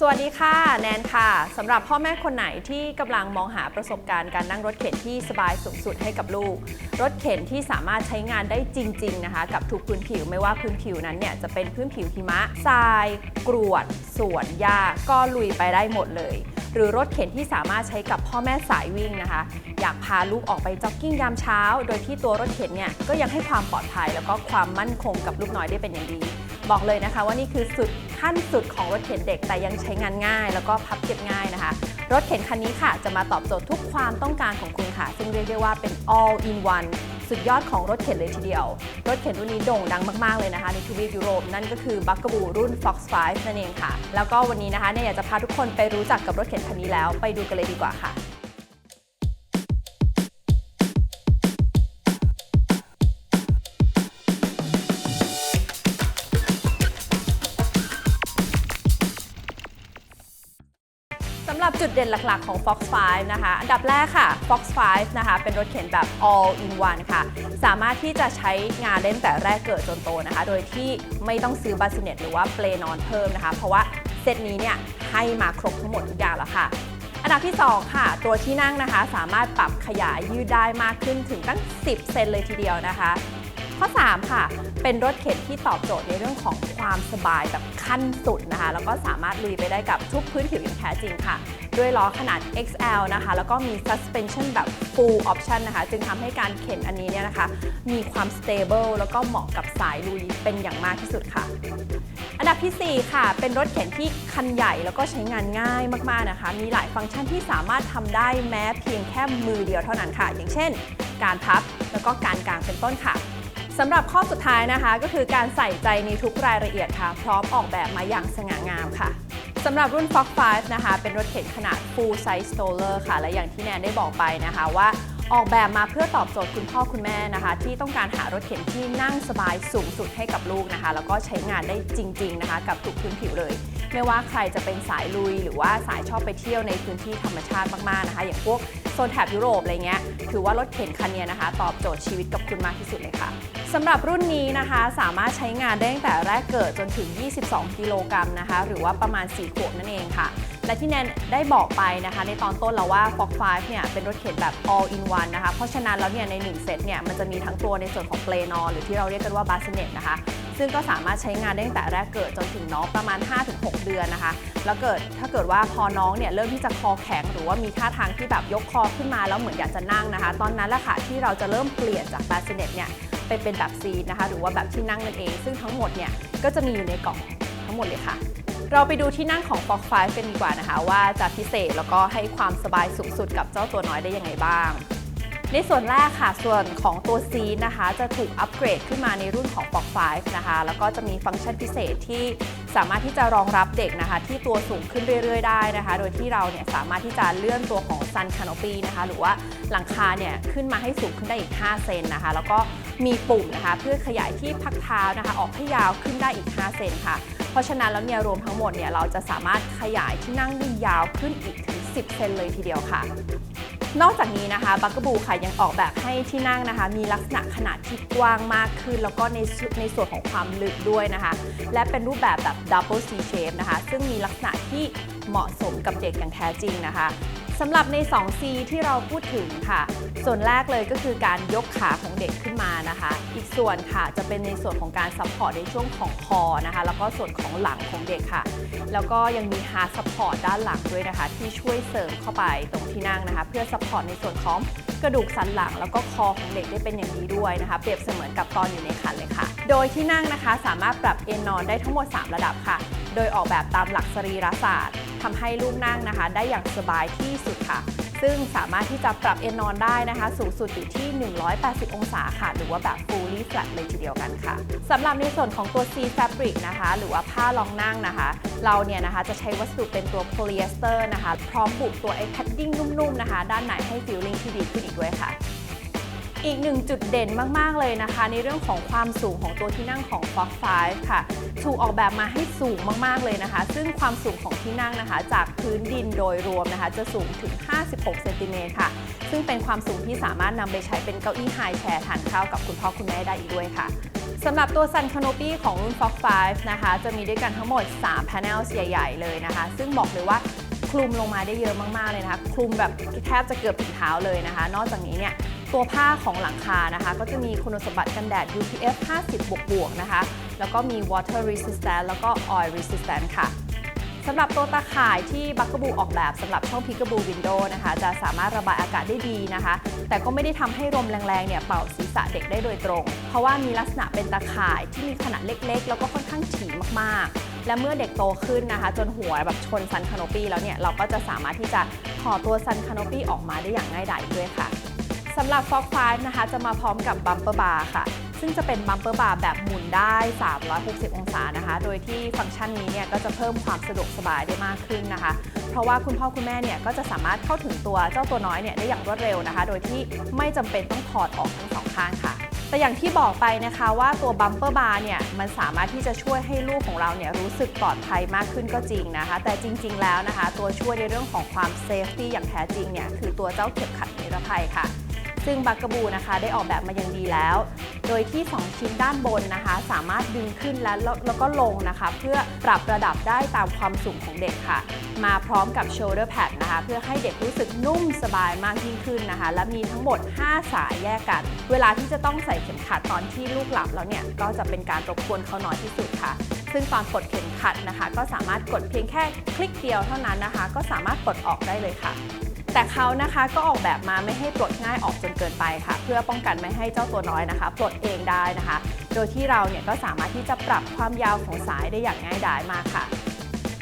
สวัสดีค่ะ แนนค่ะสำหรับพ่อแม่คนไหนที่กำลังมองหาประสบการณ์การนั่งรถเข็นที่สบายสูงสุดให้กับลูก รถเข็นที่สามารถใช้งานได้จริง ๆ นะคะ กับทุกพื้นผิวไม่ว่าพื้นผิวนั้นเนี่ยจะเป็นพื้นผิวหิมะทราย กรวดสวนหญ้าก็ลุยไปได้หมดเลย หรือรถเข็นที่สามารถใช้กับพ่อแม่สายวิ่งนะคะ อยากพาลูกออกไปจ็อกกิ้งยามเช้า โดยที่ตัวรถเข็นเนี่ยก็ยังให้ความปลอดภัย แล้วก็ความมั่นคงกับลูกน้อยได้เป็นอย่างดี บอกเลยนะคะว่านี่คือสุด ขั้นสุดของรถเข็นเด็กแต่ยังใช้งานง่าย แล้วก็พับเก็บง่ายนะคะ รถเข็นคันนี้ค่ะ จะมาตอบโจทย์ทุกความต้องการของคุณค่ะ ซึ่งเรียกได้ว่าเป็น all in one สุดยอดของรถเข็นเลยทีเดียว รถเข็นรุ่นนี้โด่งดังมาก ๆ เลยนะคะ ในทวีปยุโรป นั่นก็คือบัคกบูรุ่น Fox 5 นั่นเองค่ะ แล้วก็วันนี้นะคะเนี่ยอยากจะพาทุกคนไปรู้จักกับรถเข็นคันนี้แล้วไปดูกันเลยดีกว่าค่ะำหรับจุดเด่นหลัก ๆ ของ Fox 5 นะคะ อันดับแรกค่ะ Fox 5 นะคะ เป็นรถเข็นแบบ all in one ค่ะ สามารถที่จะใช้งานเล่นแต่แรกเกิดจนโตนะคะ โดยที่ไม่ต้องซื้อบาสิเนตหรือว่าเปลนอนเพิ่มนะคะ เพราะว่าเซตนี้เนี่ยให้มาครบทั้งหมดทุกอย่างแล้วค่ะ อันดับที่ 2 ค่ะ ตัวที่นั่งนะคะ สามารถปรับขยายยืดได้มากขึ้นถึงตั้ง 10 เซนเลยทีเดียวนะคะ ข้อ 3 ค่ะ เป็นรถเข็นที่ตอบโจทย์ในเรื่องของความสบายแบบขั้นสุดนะคะ แล้วก็สามารถลุยไปได้กับทุกพื้นผิวอย่างแท้จริงค่ะ ด้วยล้อขนาด XL นะคะ แล้วก็มี suspension แบบ full option นะคะ จึงทำให้การเข็นอันนี้เนี่ยนะคะ มีความ stable แล้วก็เหมาะกับสายลุยเป็นอย่างมากที่สุดค่ะอันดับทีสี่4 ค่ะ เป็นรถเข็นที่คันใหญ่แล้วก็ใช้งานง่ายมาก ๆ นะคะ มีหลายฟังก์ชันที่สามารถทำได้แม้เพียงแค่มือเดียวเท่านั้นค่ะ อย่างเช่น การพับแล้วก็การกางเป็นต้นค่ะ สำหรับข้อสุดท้ายนะคะก็คือการใส่ใจในทุกรายละเอียดค่ะ พร้อมออกแบบมาอย่างสง่างามค่ะสำหรับรุ่น Fox 5 นะคะ เป็นรถเข็นขนาด full size stroller ค่ะ และอย่างที่แนนได้บอกไปนะคะว่าออกแบบมาเพื่อตอบโจทย์คุณพ่อคุณแม่นะคะ ที่ต้องการหารถเข็นที่นั่งสบายสูงสุดให้กับลูกนะคะ แล้วก็ใช้งานได้จริง ๆ นะคะ กับทุกพื้นผิวเลย ไม่ว่าใครจะเป็นสายลุย หรือว่าสายชอบไปเที่ยวในพื้นที่ธรรมชาติมากๆนะคะ อย่างพวกโซนแถบยุโรปอะไรเงี้ยถือว่ารถเข็นคันนี้นะคะ ตอบโจทย์ชีวิตกับคุณมากที่สุดเลยค่ะสำหรับรุ่นนี้นะคะสามารถใช้งานได้ตั้งแต่แรกเกิดจนถึง 22 กิโลกรัมนะคะ หรือว่าประมาณ 4 ขวบนั่นเองค่ะ และที่แนนได้บอกไปนะคะ ในตอนต้นแล้วว่า Fox 5เนี่ยเป็นรถเข็นแบบ all in one นะคะ เพราะฉะนั้นแล้วเนี่ยใน 1 เซตเนี่ยมันจะมีทั้งตัวในส่วนของเปลนอนหรือที่เราเรียกกันว่าบาสเนตนะคะ ซึ่งก็สามารถใช้งานได้ตั้งแต่แรกเกิดจนถึงน้องประมาณ 5-6 เดือนนะคะ แล้วเกิดถ้าเกิดว่าพอน้องเนี่ยเริ่มที่จะคอแข็ง หรือว่ามีท่าทางที่แบบยกคอขึ้นมาแล้วเหมือนอยากจะนั่งนะคะ ตอนนั้นแหละค่ะที่เราจะเริ่มเปลี่ยนจากบาสเนตเนี่ยไปเป็นแบบซีนะคะ หรือว่าแบบที่นั่งนั่นเอง ซึ่งทั้งหมดเนี่ยก็จะมีอยู่ในกล่องทั้งหมดเลยค่ะเราไปดูที่นั่งของ Fox 5 กันดีกว่านะคะ ว่าจะพิเศษแล้วก็ให้ความสบายสูงสุดกับเจ้าตัวน้อยได้ยังไงบ้าง ในส่วนแรกค่ะ ส่วนของตัวซีนะคะ จะถูกอัปเกรดขึ้นมาในรุ่นของ Fox 5นะคะ แล้วก็จะมีฟังก์ชันพิเศษที่สามารถที่จะรองรับเด็กนะคะ ที่ตัวสูงขึ้นเรื่อย ๆ ได้นะคะ โดยที่เราเนี่ยสามารถที่จะเลื่อนตัวของ Sun Canopy นะคะ หรือว่าหลังคาเนี่ยขึ้นมาให้สูงขึ้นได้อีก 5 เซนนะคะ แล้วก็มีปุ่มนะคะเพื่อขยายที่พักเท้านะคะ ออกให้ยาวขึ้นได้อีก 5 เซนค่ะ เพราะฉะนั้นแล้วเนี่ยรวมทั้งหมดเนี่ยเราจะสามารถขยายที่นั่งได้ยาวขึ้นอีกถึง 10 เซนเลยทีเดียวค่ะ นอกจากนี้นะคะบักกบูค่ะยังออกแบบให้ที่นั่งนะคะ มีลักษณะขนาดที่กว้างมากขึ้น แล้วก็ในในส่วนของความลึกด้วยนะคะ และเป็นรูปแบบแบบ double C shape นะคะ ซึ่งมีลักษณะที่เหมาะสมกับเด็กอย่างแท้จริงนะคะ สำหรับใน 2C ที่เราพูดถึงค่ะ ส่วนแรกเลยก็คือการยกขาของเด็กขึ้นมานะคะ อีกส่วนค่ะจะเป็นในส่วนของการซัพพอร์ตในช่วงของคอนะคะ แล้วก็ส่วนของหลังของเด็กค่ะ แล้วก็ยังมี hard support ด้านหลังด้วยนะคะ ที่ช่วยเสริมเข้าไปตรงที่นั่งนะคะ เพื่อซัพพอร์ตในส่วนของกระดูกสันหลัง แล้วก็คอของเด็กได้เป็นอย่างดีด้วยนะคะ เปรียบเสมือนกับตอนอยู่ในคันเลยค่ะ โดยที่นั่งนะคะสามารถปรับเอนนอนได้ทั้งหมด 3 ระดับค่ะ โดยออกแบบตามหลักสรีรศาสตร์ทำให้ลูกนั่งนะคะ ได้อย่างสบายที่สุดค่ะ ซึ่งสามารถที่จะปรับเอนนอนได้นะคะ สูงสุดอยู่ที่ 180 องศาค่ะ หรือว่าแบบ fully flat เลยทีเดียวกันค่ะสำหรับในส่วนของตัว C fabric นะคะ หรือว่าผ้ารองนั่งนะคะ เราเนี่ยนะคะจะใช้วัสดุเป็นตัว polyester นะคะ พร้อมบุกตัวไอ้ padding นุ่มๆนะคะ ด้านในให้ feeling ที่ดีขึ้นอีกด้วยค่ะ อีกหนึ่งจุดเด่นมาก ๆ เลยนะคะ ในเรื่องของความสูงของตัวที่นั่งของ Fox 5 ค่ะ ถูกออกแบบมาให้สูงมาก ๆ เลยนะคะ ซึ่งความสูงของที่นั่งนะคะ จากพื้นดินโดยรวมนะคะ จะสูงถึง 56 เซนติเมตรค่ะ ซึ่งเป็นความสูงที่สามารถนำไปใช้เป็นเก้าอี้ไฮแชร์ทานข้าวกับคุณพ่อคุณแม่ได้อีกด้วยค่ะสำหรับตัว Sun Canopy ของรุ่น Fox 5 นะคะ จะมีด้วยกันทั้งหมด 3 panel ใหญ่ ๆ เลยนะคะ ซึ่งบอกเลยว่าคลุมลงมาได้เยอะมาก ๆ เลยนะคะ คลุมแบบแทบจะเกือบถึงเท้าเลยนะคะ นอกจากนี้เนี่ย ตัวผ้าของหลังคานะคะ ก็จะมีคุณสมบัติกันแดด UPF 50 บวกบวกๆนะคะ แล้วก็มี water resistant แล้วก็ oil resistant ค่ะสำหรับตัวตาข่ายที่บักกบูออกแบบสำหรับช่องพิก a บูวินโดว์นะคะ จะสามารถระบายอากาศได้ดีนะคะ แต่ก็ไม่ได้ทำให้ลมแรงๆเนี่ยเป่าศีรษะเด็กได้โดยตรง เพราะว่ามีลักษณะเป็นตาข่ายที่มีขนาดเล็กๆ แล้วก็ค่อนข้างถี่มากๆ และเมื่อเด็กโตขึ้นนะคะ จนหัวแบบชนซันคานปีแล้วเนี่ยเราก็จะสามารถที่จะถอดตัวซันคานปีออกมาได้อย่างง่ายดายด้วยค่ะ สำหรับ Fox 5นะคะจะมาพร้อมกับบัมเปอร์บาร์ค่ะ ซึ่งจะเป็นบัมเปอร์บาร์แบบหมุนได้ 360 องศานะคะ โดยที่ฟังก์ชันนี้เนี่ยก็จะเพิ่มความสะดวกสบายได้มากขึ้นนะคะ เพราะว่าคุณพ่อคุณแม่เนี่ยก็จะสามารถเข้าถึงตัวเจ้าตัวน้อยเนี่ยได้อย่างรวดเร็วนะคะ โดยที่ไม่จำเป็นต้องถอดออกทั้งสองข้างค่ะแต่อย่างที่บอกไปนะคะว่าตัวบัมเปอร์บาร์เนี่ยมันสามารถที่จะช่วยให้ลูกของเราเนี่ยรู้สึกปลอดภัยมากขึ้นก็จริงนะคะ แต่จริง ๆ แล้วนะคะ ตัวช่วยในเรื่องของความเซฟตี้อย่างแท้จริงเนี่ยคือตัวเจ้าเข็มขัดนิรภัยค่ะ ซึ่งบักกะบูนะคะได้ออกแบบมาอย่างดีแล้ว โดยที่ 2 ชิ้นด้านบนนะคะ สามารถดึงขึ้นและแล้วแล้วก็ลงนะคะ เพื่อปรับระดับได้ตามความสูงของเด็กค่ะ มาพร้อมกับ shoulder pad นะคะ เพื่อให้เด็กรู้สึกนุ่มสบายมากยิ่งขึ้นนะคะ และมีทั้งหมด 5 สายแยกกัน เวลาที่จะต้องใส่เข็มขัดตอนที่ลูกหลับแล้วเนี่ยก็จะเป็นการรบกวนเขาน้อยที่สุดค่ะซึ่งตอนกดเข็มขัดนะคะ ก็สามารถกดเพียงแค่คลิกเดียวเท่านั้นนะคะ ก็สามารถปลดออกได้เลยค่ะ แต่เขานะคะก็ออกแบบมาไม่ให้ปลดง่ายออกจนเกินไปค่ะ เพื่อป้องกันไม่ให้เจ้าตัวน้อยนะคะ ปลดเองได้นะคะ โดยที่เราเนี่ยก็สามารถที่จะปรับความยาวของสายได้อย่างง่ายดายมากค่ะ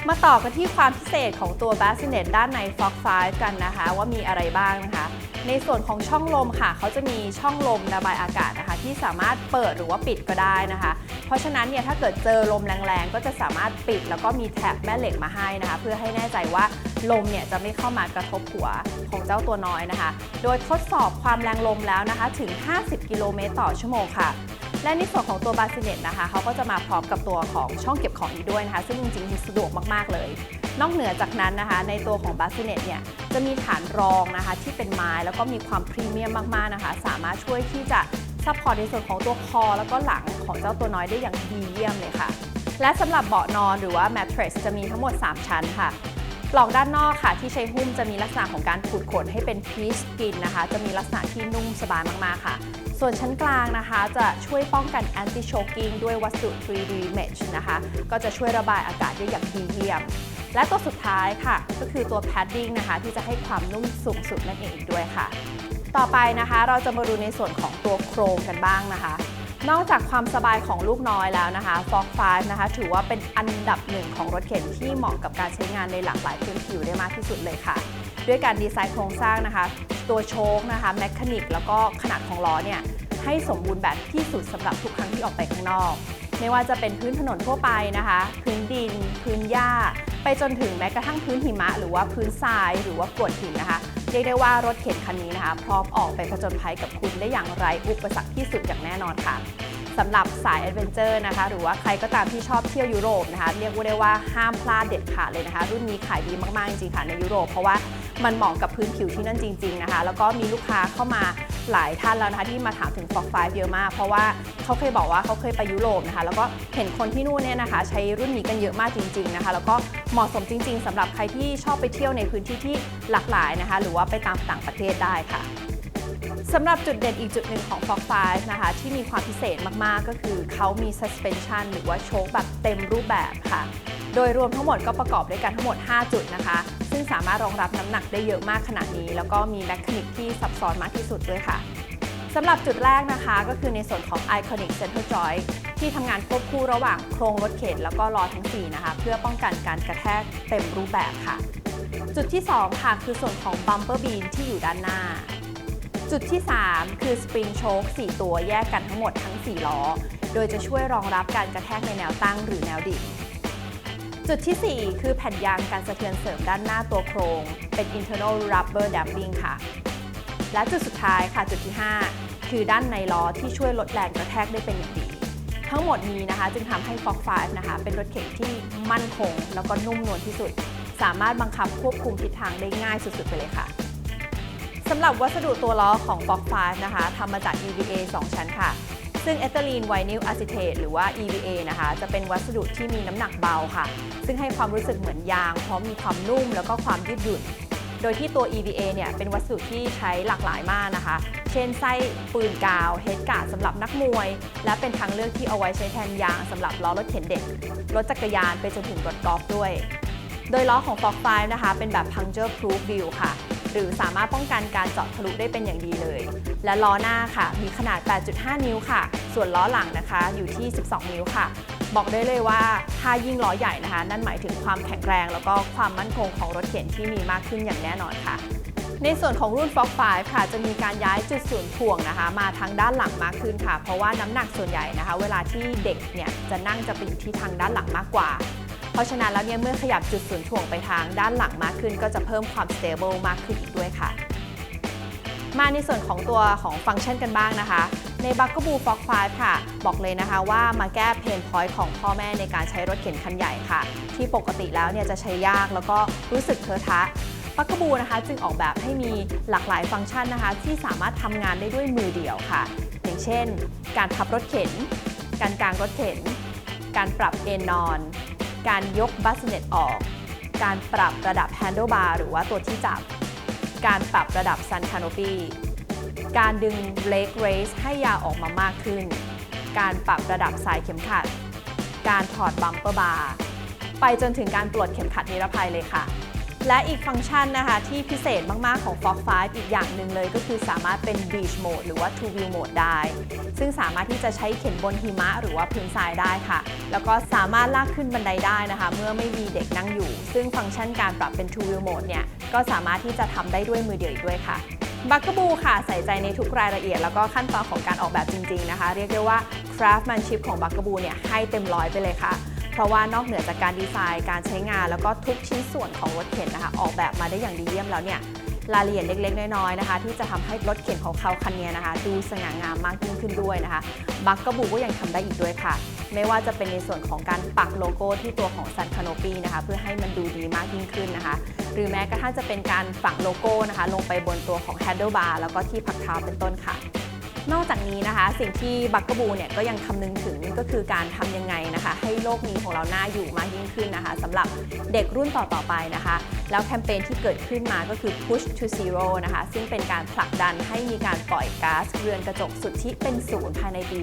มาต่อกันที่ความพิเศษของตัว Bassinet ด้านใน Fox 5 กันนะคะ ว่ามีอะไรบ้างนะคะ ในส่วนของช่องลมค่ะ เขาจะมีช่องลมระบายอากาศนะคะ ที่สามารถเปิดหรือว่าปิดก็ได้นะคะ เพราะฉะนั้นเนี่ยถ้าเกิดเจอลมแรงๆ ก็จะสามารถปิดแล้วก็มีแถบแม่เหล็กมาให้นะคะ เพื่อให้แน่ใจว่าลมเนี่ยจะไม่เข้ามากระทบหัวของเจ้าตัวน้อยนะคะ โดยทดสอบความแรงลมแล้วนะคะถึง 50 กิโลเมตรต่อชั่วโมงค่ะและในส่วนของตัวบาซิเนตนะคะเขาก็จะมาพร้อมกับตัวของช่องเก็บของอีกด้วยนะคะ ซึ่งจริงๆสะดวกมากๆเลย นอกเหนือจากนั้นนะคะ ในตัวของบาซิเนตเนี่ยจะมีฐานรองนะคะที่เป็นไม้แล้วก็มีความพรีเมียมมากๆนะคะ สามารถช่วยที่จะ ซัพพอร์ตในส่วนของตัวคอ แล้วก็หลังของเจ้าตัวน้อยได้อย่างดีเยี่ยมเลยค่ะ และสำหรับเบาะนอนหรือว่า mattress จะมีทั้งหมด 3 ชั้นค่ะปล่องด้านนอกค่ะ ที่ใช้หุ้มจะมีลักษณะของการขูดขนให้เป็นพีชกินนะคะ จะมีลักษณะที่นุ่มสบายมากๆค่ะ ส่วนชั้นกลางนะคะจะช่วยป้องกัน anti choking ด้วยวัสดุ 3D mesh นะคะ ก็จะช่วยระบายอากาศได้อย่างดีเยี่ยม และตัวสุดท้ายค่ะ ก็คือตัว padding นะคะ ที่จะให้ความนุ่มสูงสุดนั่นเองอีกด้วยค่ะ ต่อไปนะคะ เราจะมาดูในส่วนของตัวโครงกันบ้างนะคะ นอกจากความสบายของลูกน้อยแล้วนะคะ Fox 5นะคะ ถือว่าเป็นอันดับหนึ่งของรถเข็นที่เหมาะกับการใช้งานในหลากหลายพื้นผิวได้มากที่สุดเลยค่ะ ด้วยการดีไซน์โครงสร้างนะคะ ตัวโชคนะคะแมคานิกแล้วก็ขนาดของล้อเนี่ยให้สมบูรณ์แบบที่สุดสำหรับทุกครั้งที่ออกไปข้างนอก ไม่ว่าจะเป็นพื้นถนนทั่วไปนะคะ พื้นดิน พื้นหญ้า ไปจนถึงแม้กระทั่งพื้นหิมะ หรือว่าพื้นทรายหรือว่ากรวดหินนะคะ รียกได้ว่ารถเข็นคันนี้นะคะ พร้อมออกไปผจญภัยกับคุณได้อย่างไรอุปสรรคที่สุดอย่างแน่นอนค่ะสำหรับสายแอดเวนเจอร์นะคะ หรือว่าใครก็ตามที่ชอบเที่ยวยุโรปนะคะ เรียกว่าได้ว่าห้ามพลาดเด็ดขาดเลยนะคะ รุ่นนี้ขายดีมาก ๆ จริงๆค่ะในยุโรป เพราะว่ามันเหมาะกับพื้นผิวที่นั่นจริง ๆ นะคะ แล้วก็มีลูกค้าเข้ามา หลายท่านแล้วนะคะที่มาถามถึง Fox 5 เยอะมาก เพราะว่าเขาเคยบอกว่าเขาเคยไปยุโรปนะคะ แล้วก็เห็นคนที่นู่นเนี่ยนะคะ ใช้รุ่นนี้กันเยอะมากจริง ๆนะคะ แล้วก็เหมาะสมจริง ๆสำหรับใครที่ชอบไปเที่ยวในพื้นที่ที่หลากหลายนะคะ หรือว่าไปตามต่างประเทศได้ค่ะสำหรับจุดเด่นอีกจุดหนึ่งของ Fox 5 นะคะ ที่มีความพิเศษมากๆ ก็คือเขามี suspension หรือว่าโชคแบบเต็มรูปแบบค่ะ โดยรวมทั้งหมดก็ประกอบด้วยกันทั้งหมด 5 จุดนะคะ ซึ่งสามารถรองรับน้ำหนักได้เยอะมากขนาดนี้ แล้วก็มีแมคานิกที่ซับซ้อนมากที่สุดด้วยค่ะสำหรับจุดแรกนะคะก็คือในส่วนของ Iconic Center Joint ที่ทำงานควบคู่ระหว่างโครงรถเข็นแล้วก็ล้อทั้ง 4 นะคะ เพื่อป้องกันการกระแทกเต็มรูปแบบค่ะ จุดที่ 2 ค่ะ คือส่วนของ Bumper Beam ที่อยู่ด้านหน้า จุดที่ 3 คือ Spring Choke 4 ตัวแยกกันทั้งหมดทั้ง 4 ล้อ โดยจะช่วยรองรับการกระแทกในแนวตั้งหรือแนวดิ่ง จุดที่ 4 คือแผ่นยางการสะเทือนเสริมด้านหน้าตัวโครง เป็น internal rubber damping ค่ะ และจุดสุดท้ายค่ะจุดที่ 5 คือด้านในล้อที่ช่วยลดแรงกระแทกได้เป็นอย่างดี ทั้งหมดนี้นะคะจึงทำให้ Fox 5นะคะ เป็นรถเข็นที่มั่นคง แล้วก็นุ่มนวลที่สุด สามารถบังคับควบคุมทิศทางได้ง่ายสุดๆ ไปเลยค่ะสำหรับวัสดุตัวล้อของ Fox 5นะคะทำมาจาก EVA 2 ชั้นค่ะ ซึ่งเอทิลีนไวนิลอะซิเทตหรือว่า EVA นะคะ จะเป็นวัสดุที่มีน้ำหนักเบาค่ะ ซึ่งให้ความรู้สึกเหมือนยาง พร้อมมีความนุ่มแล้วก็ความยืดหยุ่น โดยที่ตัว EVA เนี่ยเป็นวัสดุที่ใช้หลากหลายมากนะคะ เช่นไส้ปืนกาวเฮดการ์ดสำหรับนักมวย และเป็นทางเลือกที่เอาไว้ใช้แทนยางสำหรับล้อรถเข็นเด็ก รถจักรยานไปจนถึงรถกอล์ฟด้วย โดยล้อของ Fox 5นะคะ เป็นแบบ puncture proof wheel ค่ะ หรือสามารถป้องกันการเจาะทะลุได้เป็นอย่างดีเลย และล้อหน้าค่ะ มีขนาด 8.5 นิ้วค่ะ ส่วนล้อหลังนะคะอยู่ที่ 12 นิ้วค่ะ บอกได้เลยว่าถ้ายิ่งล้อใหญ่นะคะ นั่นหมายถึงความแข็งแรง แล้วก็ความมั่นคงของรถเข็นที่มีมากขึ้นอย่างแน่นอนค่ะในส่วนของรุ่น Fox 5 ค่ะ จะมีการย้ายจุดศูนย์ถ่วงนะคะ มาทางด้านหลังมากขึ้นค่ะ เพราะว่าน้ำหนักส่วนใหญ่นะคะ เวลาที่เด็กเนี่ยจะนั่งจะไปอยู่ที่ทางด้านหลังมากกว่า เพราะฉะนั้นแล้วเนี่ยเมื่อขยับจุดศูนย์ถ่วงไปทางด้านหลังมากขึ้น ก็จะเพิ่มความ stable มากขึ้นอีกด้วยค่ะ มาในส่วนของตัวของฟังก์ชันกันบ้างนะคะใน b u g a b o o Fox 5ค่ะ บอกเลยนะคะว่ามาแก้เพนพอยต์ของพ่อแม่ในการใช้รถเข็นคันใหญ่ค่ะ ที่ปกติแล้วเนี่ยจะใช้ยากแล้วก็รู้สึกเทอะทะปักกบูนะคะ จึงออกแบบให้มีหลากหลายฟังก์ชันนะคะ ที่สามารถทำงานได้ด้วยมือเดียวค่ะ อย่างเช่น การพับรถเข็น การกางรถเข็น การปรับเอนนอน การยกบัสเน็ตออก การปรับระดับแฮน d ด e บาร์หรือว่าตัวที่จับ การปรับระดับซันคานอปีการดึงเ e กเรสให้ยาวออกมามากขึ้น การปรับระดับสายเข็มขัด การถอดบัมเปอร์บาร์ ไปจนถึงการปลดเข็มขัดนิรภัยเลยค่ะ และอีกฟังก์ชันนะคะที่พิเศษมากๆของ Fox 5 อีกอย่างหนึ่งเลยก็คือสามารถเป็น Beach Mode หรือว่า Two Wheel Mode ได้ ซึ่งสามารถที่จะใช้เข็นบนหิมะหรือว่าพื้นทรายได้ค่ะ แล้วก็สามารถลากขึ้นบันไดได้นะคะ เมื่อไม่มีเด็กนั่งอยู่ ซึ่งฟังก์ชันการปรับเป็น Two Wheel Mode เนี่ยก็สามารถที่จะทำได้ด้วยมือเดียวอีกด้วยค่ะบักกบูค่ะ ใส่ใจในทุกรายละเอียด แล้วก็ขั้นตอนของการออกแบบจริง ๆ นะคะ เรียกได้ว่า craftsmanship ของบักกบูเนี่ยให้เต็มร้อยไปเลยค่ะ เพราะว่านอกเหนือจากการดีไซน์การใช้งาน แล้วก็ทุกชิ้นส่วนของรถเข็นนะคะออกแบบมาได้อย่างดีเยี่ยมแล้วเนี่ยรายละเอียดเล็ก ๆ น้อยๆนะคะ ที่จะทำให้รถเข็นของเขาคันนี้นะคะ ดูสง่างามมากยิ่งขึ้นด้วยนะคะ บักกบูก็ยังทำได้อีกด้วยค่ะ ไม่ว่าจะเป็นในส่วนของการปักโลโก้ที่ตัวของ Sun Canopy นะคะเพื่อให้มันดูดีมากยิ่งขึ้นนะคะ หรือแม้กระทั่งจะเป็นการฝังโลโก้นะคะ ลงไปบนตัวของ Handlebar แล้วก็ที่พักเท้าเป็นต้นค่ะ นอกจากนี้นะคะ สิ่งที่บักกบูเนี่ยก็ยังคำนึงถึงก็คือการทำยังไงนะคะ ให้โลกนี้ของเราน่าอยู่มากยิ่งขึ้นนะคะสำหรับเด็กรุ่นต่อๆไปนะคะ แล้วแคมเปญที่เกิดขึ้นมาก็คือ push to zero นะคะ ซึ่งเป็นการผลักดันให้มีการปล่อยก๊าซเรือนกระจกสุทธิเป็นศูนย์ภายในปี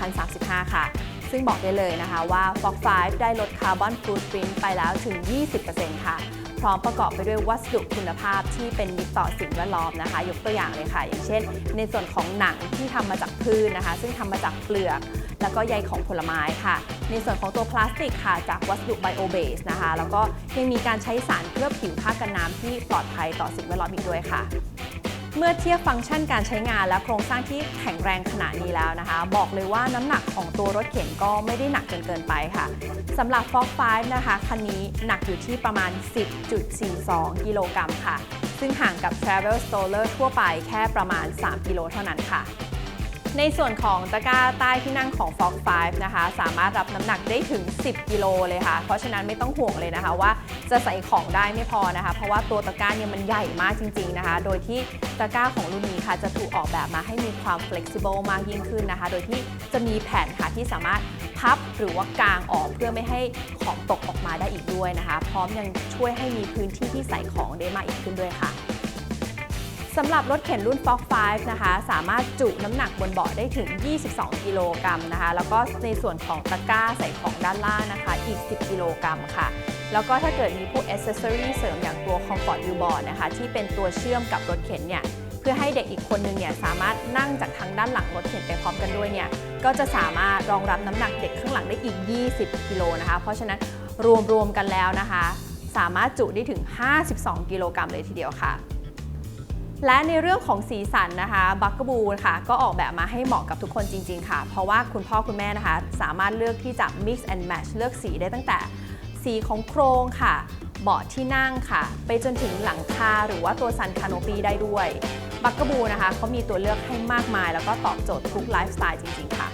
2035 ค่ะ ซึ่งบอกได้เลยนะคะว่า Fox 5ได้ลดคาร์บอนฟูต p รินไปแล้วถึง 20%ค่ะ พร้อมประกอบไปด้วยวัสดุคุณภาพที่เป็นมิตรต่อสิ่งแวดล้อมนะคะ ยกตัวอย่างเลยค่ะ อย่างเช่น ในส่วนของหนังที่ทำมาจากพืชนนะคะ ซึ่งทำมาจากเปลือกแล้วก็ใยของผลไม้ค่ะ ในส่วนของตัวพลาสติกค่ะ จากวัสดุไบโอเบสนะคะ แล้วก็ยังมีการใช้สารเคลือบผิวผ้ากันน้ำที่ปลอดภัยต่อสิ่งแวดล้อมอีกด้วยค่ะ เมื่อเทียบฟังก์ชันการใช้งานและโครงสร้างที่แข็งแรงขนาดนี้แล้วนะคะ บอกเลยว่าน้ำหนักของตัวรถเข็นก็ไม่ได้หนักจนเกินไปค่ะสำหรับ Fox 5นะคะคันนี้หนักอยู่ที่ประมาณ 10.42 กิโลกรัมค่ะ ซึ่งห่างกับ Travel Stroller ทั่วไปแค่ประมาณ 3 กิโลเท่านั้นค่ะ ในส่วนของตะกร้าใต้ที่นั่งของ Fox 5 นะคะ สามารถรับน้ำหนักได้ถึง 10 กิโลเลยค่ะ เพราะฉะนั้นไม่ต้องห่วงเลยนะคะว่าจะใส่ของได้ไม่พอนะคะ เพราะว่าตัวตะกร้าเนี่ยมันใหญ่มากจริง ๆนะคะ โดยที่ตะกร้าของรุ่นนี้ค่ะจะถูกออกแบบมาให้มีความ flexible มากยิ่งขึ้นนะคะ โดยที่จะมีแผ่นค่ะที่สามารถพับหรือว่ากางออกเพื่อไม่ให้ของตกออกมาได้อีกด้วยนะคะ พร้อมยังช่วยให้มีพื้นที่ที่ใส่ของได้มากอีกขึ้นด้วยค่ะ สำหรับรถเข็นรุ่น Fox 5 นะคะ สามารถจุน้ำหนักบนเบาะได้ถึง 22 กิโลกรัมนะคะ แล้วก็ในส่วนของตะกร้าใส่ของด้านล่างนะคะ อีก 10 กิโลกรัมค่ะ แล้วก็ถ้าเกิดมีพวกอ c เซสซอรีเสริมอย่างตัว Comfort U Board นะคะ ที่เป็นตัวเชื่อมกับรถเข็นเนี่ย เพื่อให้เด็กอีกคนนึงเนี่ยสามารถนั่งจากทางด้านหลังรถเข็นไปพร้อมกันด้วยเนี่ย ก็จะสามารถรองรับน้ำหนักเด็กข้างหลังได้อีก 20 กิโลนะคะ เพราะฉะนั้นรวมๆกันแล้วนะคะ สามารถจุได้ถึง 52 กิโลกรัมเลยทีเดียวค่ะ และในเรื่องของสีสันนะคะบักกบูนค่ะก็ออกแบบมาให้เหมาะกับทุกคนจริง ๆ ค่ะ เพราะว่าคุณพ่อคุณแม่นะคะ สามารถเลือกที่จะ mix and match เลือกสีได้ตั้งแต่สีของโครงค่ะ เบาะที่นั่งค่ะ ไปจนถึงหลังคาหรือว่าตัวซันคาโนปีได้ด้วยบักกบูนะคะเขามีตัวเลือกให้มากมาย แล้วก็ตอบโจทย์ทุกไลฟ์สไตล์จริง ๆ ค่ะ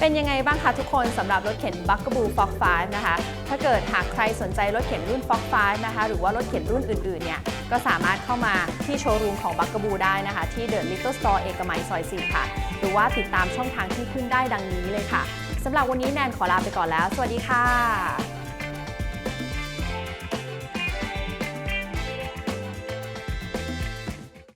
เป็นยังไงบ้างคะทุกคนสำหรับรถเข็น b u g a b o o Fox 5นะคะ ถ้าเกิดหากใครสนใจรถเข็นรุ่น Fox 5นะคะ หรือว่ารถเข็นรุ่นอื่นๆเนี่ยก็สามารถเข้ามาที่โชว์รูมของ b u g a b o o ได้นะคะ ที่ The Little Store เอกมัยซอย4ค่ะ หรือว่าติดตามช่องทางที่ขึ้นได้ดังนี้เลยค่ะสำหรับวันนี้แนนขอลาไปก่อนแล้ว สวัสดีค่ะ